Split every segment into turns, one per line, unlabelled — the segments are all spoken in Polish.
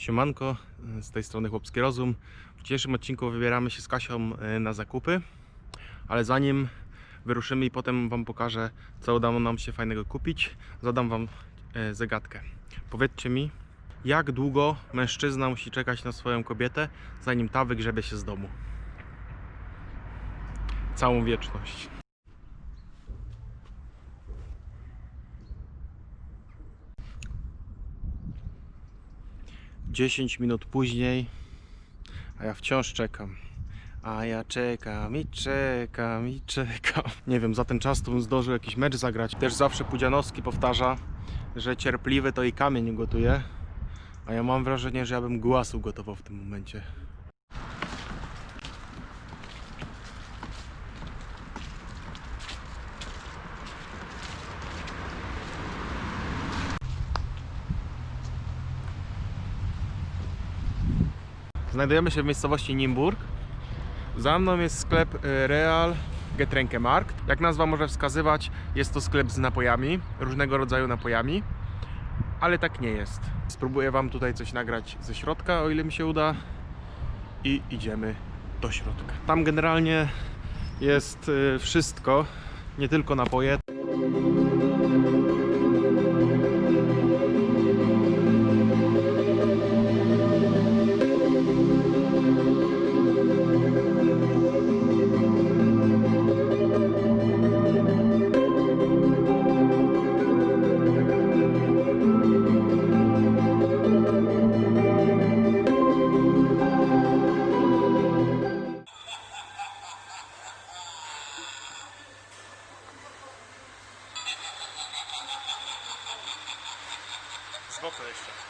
Siemanko, z tej strony Chłopski Rozum. W dzisiejszym odcinku wybieramy się z Kasią e, na zakupy, ale zanim wyruszymy i potem Wam pokażę, co udało nam się fajnego kupić, zadam Wam e, zagadkę. Powiedzcie mi, jak długo mężczyzna musi czekać na swoją kobietę, zanim ta wygrzebie się z domu? Całą wieczność. Dziesięć minut później, a ja wciąż czekam. A ja czekam i czekam i czekam. Nie wiem, za ten czas to bym zdążył jakiś mecz zagrać. Też zawsze Pudzianowski powtarza, że cierpliwy to i kamień gotuje. A ja mam wrażenie, że ja bym głaz ugotował w tym momencie. Znajdujemy się w miejscowości Nimburg. Za mną jest sklep e, Real Getränke Markt. Jak nazwa może wskazywać, jest to sklep z napojami, różnego rodzaju napojami, ale tak nie jest. Spróbuję Wam tutaj coś nagrać ze środka, o ile mi się uda, i idziemy do środka. Tam generalnie jest e, wszystko, nie tylko napoje. Z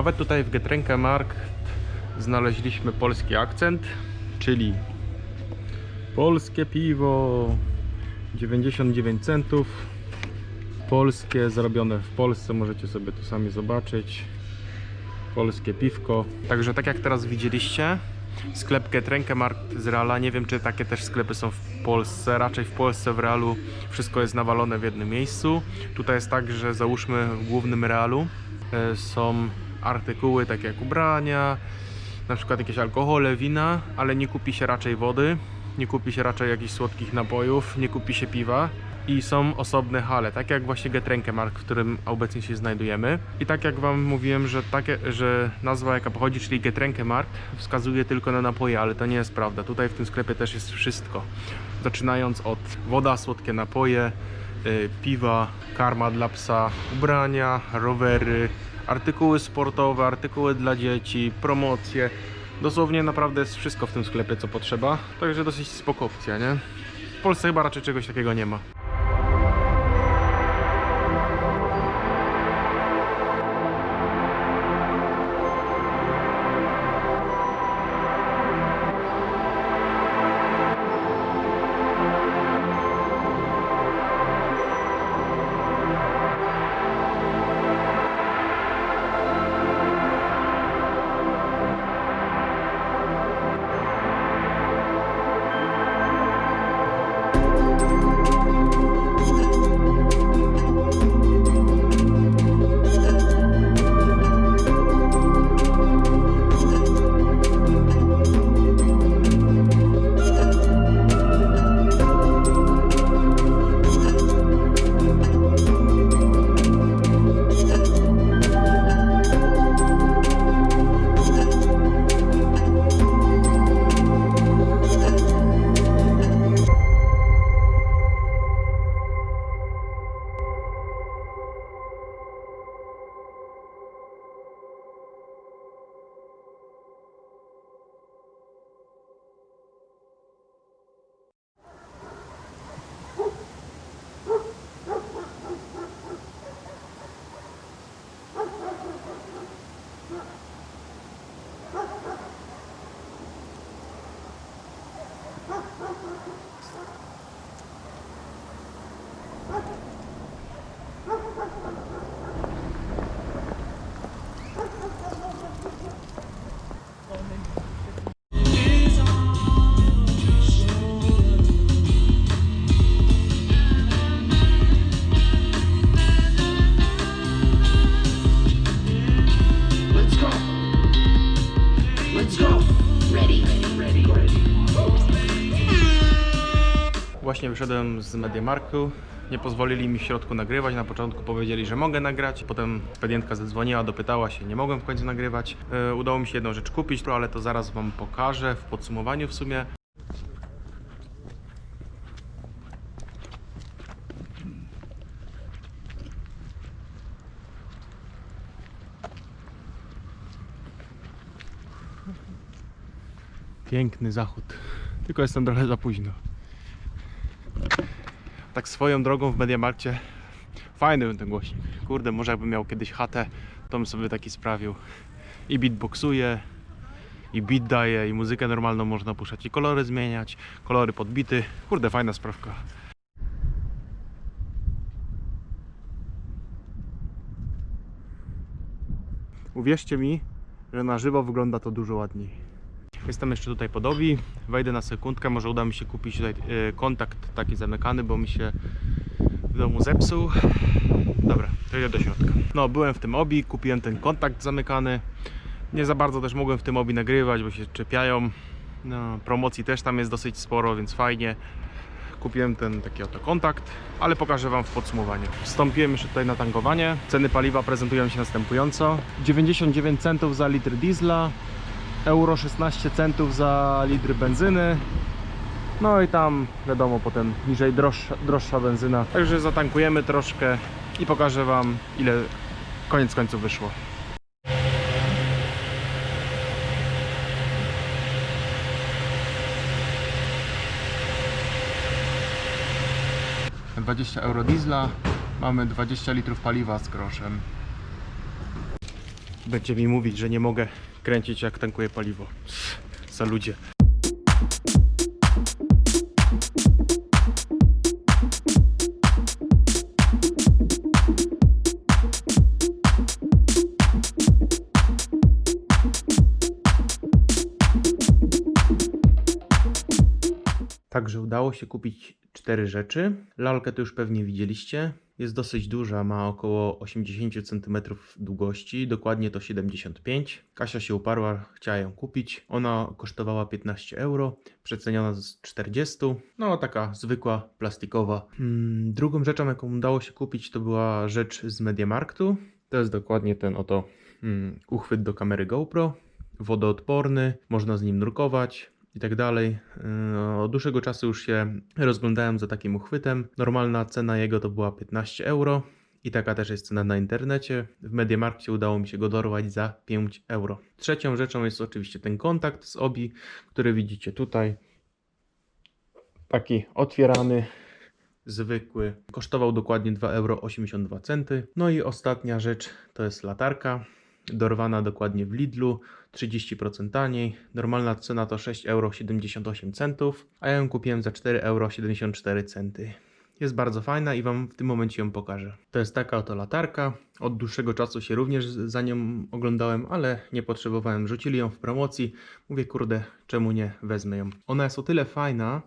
Nawet tutaj w Getränke Markt znaleźliśmy polski akcent, czyli polskie piwo 99 centów. Polskie, zrobione w Polsce, możecie sobie tu sami zobaczyć. Polskie piwko. Także tak jak teraz widzieliście, sklep Getränke Markt z Reala, nie wiem czy takie też sklepy są w Polsce, raczej w Polsce w Realu wszystko jest nawalone w jednym miejscu. Tutaj jest tak, że załóżmy w głównym Realu e, są artykuły takie jak ubrania, na przykład jakieś alkohole, wina, ale nie kupi się raczej wody, nie kupi się raczej jakichś słodkich napojów, nie kupi się piwa i są osobne hale, tak jak właśnie Getränke Markt, w którym obecnie się znajdujemy. I tak jak Wam mówiłem, że, takie, że nazwa jaka pochodzi, czyli Getränke Markt, wskazuje tylko na napoje, ale to nie jest prawda. Tutaj w tym sklepie też jest wszystko. Zaczynając od woda, słodkie napoje, y, piwa, karma dla psa, ubrania, rowery, artykuły sportowe, artykuły dla dzieci, promocje. Dosłownie naprawdę jest wszystko w tym sklepie, co potrzeba. Także dosyć spoko opcja, nie? W Polsce chyba raczej czegoś takiego nie ma. Wyszedłem z Mediamarktu. Nie pozwolili mi w środku nagrywać. Na początku powiedzieli, że mogę nagrać. Potem ekspedientka zadzwoniła, dopytała się, nie mogłem w końcu nagrywać. E, udało mi się jedną rzecz kupić, ale to zaraz Wam pokażę w podsumowaniu w sumie. Piękny zachód. Tylko jestem trochę za późno. Tak swoją drogą w Mediamarkcie fajny był ten głośnik. Kurde, może jakbym miał kiedyś chatę, to bym sobie taki sprawił. I beatboxuje, i beat daje, i muzykę normalną można puszczać, i kolory zmieniać, kolory podbity. Kurde, fajna sprawka. Uwierzcie mi, że na żywo wygląda to dużo ładniej. Jestem jeszcze tutaj pod obi. Wejdę na sekundkę, może uda mi się kupić tutaj e, kontakt taki zamykany, bo mi się w domu zepsuł. Dobra, to idę do środka. No, byłem w tym obi, kupiłem ten kontakt zamykany. Nie za bardzo też mogłem w tym obi nagrywać, bo się czepiają. No, promocji też tam jest dosyć sporo, więc fajnie. Kupiłem ten taki oto kontakt, ale pokażę Wam w podsumowaniu. Wstąpiłem już tutaj na tankowanie. Ceny paliwa prezentują się następująco. 99 centów za litr diesla, euro 16 centów za litr benzyny. No i tam wiadomo potem niżej droższa, droższa benzyna. Także zatankujemy troszkę i pokażę Wam ile koniec końców wyszło. Dwadzieścia euro diesla, mamy 20 litrów paliwa z groszem. Będzie mi mówić, że nie mogę kręcić jak tankuję paliwo. Za ludzie. Także udało się kupić cztery rzeczy. Lalkę to już pewnie widzieliście. Jest dosyć duża, ma około 80 cm długości, dokładnie to 75. Kasia się uparła, chciała ją kupić. Ona kosztowała 15 euro, przeceniona z 40. No, taka zwykła, plastikowa. Hmm, drugą rzeczą, jaką udało się kupić, to była rzecz z Mediamarktu. To jest dokładnie ten oto hmm, uchwyt do kamery GoPro. Wodoodporny, można z nim nurkować i tak dalej. Yy, Od dłuższego czasu już się rozglądałem za takim uchwytem. Normalna cena jego to była 15 euro. I taka też jest cena na internecie. W Mediamarkcie udało mi się go dorwać za 5 euro. Trzecią rzeczą jest oczywiście ten kontakt z OBI, który widzicie tutaj. Taki otwierany, zwykły. Kosztował dokładnie 2,82 euro. No i ostatnia rzecz to jest latarka. Dorwana dokładnie w Lidlu, 30% taniej. Normalna cena to 6,78 euro, a ja ją kupiłem za 4,74 euro. Jest bardzo fajna i Wam w tym momencie ją pokażę. To jest taka oto latarka. Od dłuższego czasu się również za nią oglądałem, ale nie potrzebowałem. Rzucili ją w promocji. Mówię, kurde, czemu nie wezmę ją. Ona jest o tyle fajna,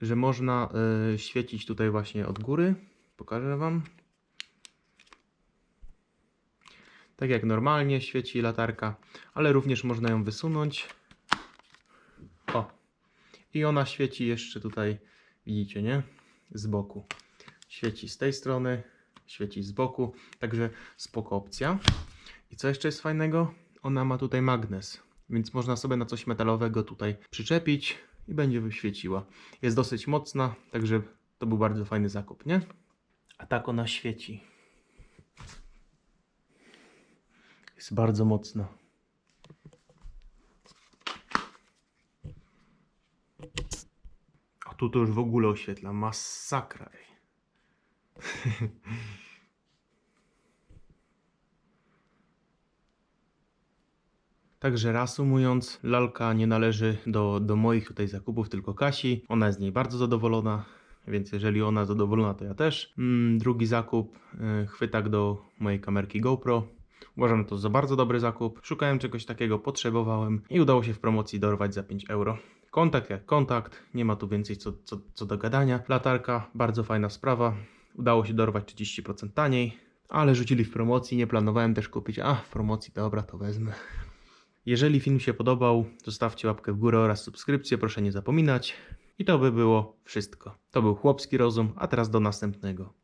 że można y, świecić tutaj właśnie od góry. Pokażę Wam. Tak jak normalnie świeci latarka, ale również można ją wysunąć. O! I ona świeci jeszcze tutaj, widzicie, nie? Z boku. Świeci z tej strony, świeci z boku, także spoko opcja. I co jeszcze jest fajnego? Ona ma tutaj magnes, więc można sobie na coś metalowego tutaj przyczepić i będzie wyświeciła. Jest dosyć mocna, także to był bardzo fajny zakup, nie? A tak ona świeci. Jest bardzo mocna. A tu to już w ogóle oświetla. Masakra. Także reasumując, lalka nie należy do, do moich tutaj zakupów, tylko Kasi. Ona jest z niej bardzo zadowolona, więc jeżeli ona zadowolona, to ja też. Mm, drugi zakup, y, chwytak do mojej kamerki GoPro. Uważam to za bardzo dobry zakup. Szukałem czegoś takiego, potrzebowałem i udało się w promocji dorwać za 5 euro. Kontakt jak kontakt, nie ma tu więcej co, co, co do gadania. Latarka, bardzo fajna sprawa. Udało się dorwać 30% taniej, ale rzucili w promocji, nie planowałem też kupić. A, w promocji, dobra, to wezmę. Jeżeli film się podobał, zostawcie łapkę w górę oraz subskrypcję, proszę nie zapominać. I to by było wszystko. To był chłopski rozum, a teraz do następnego.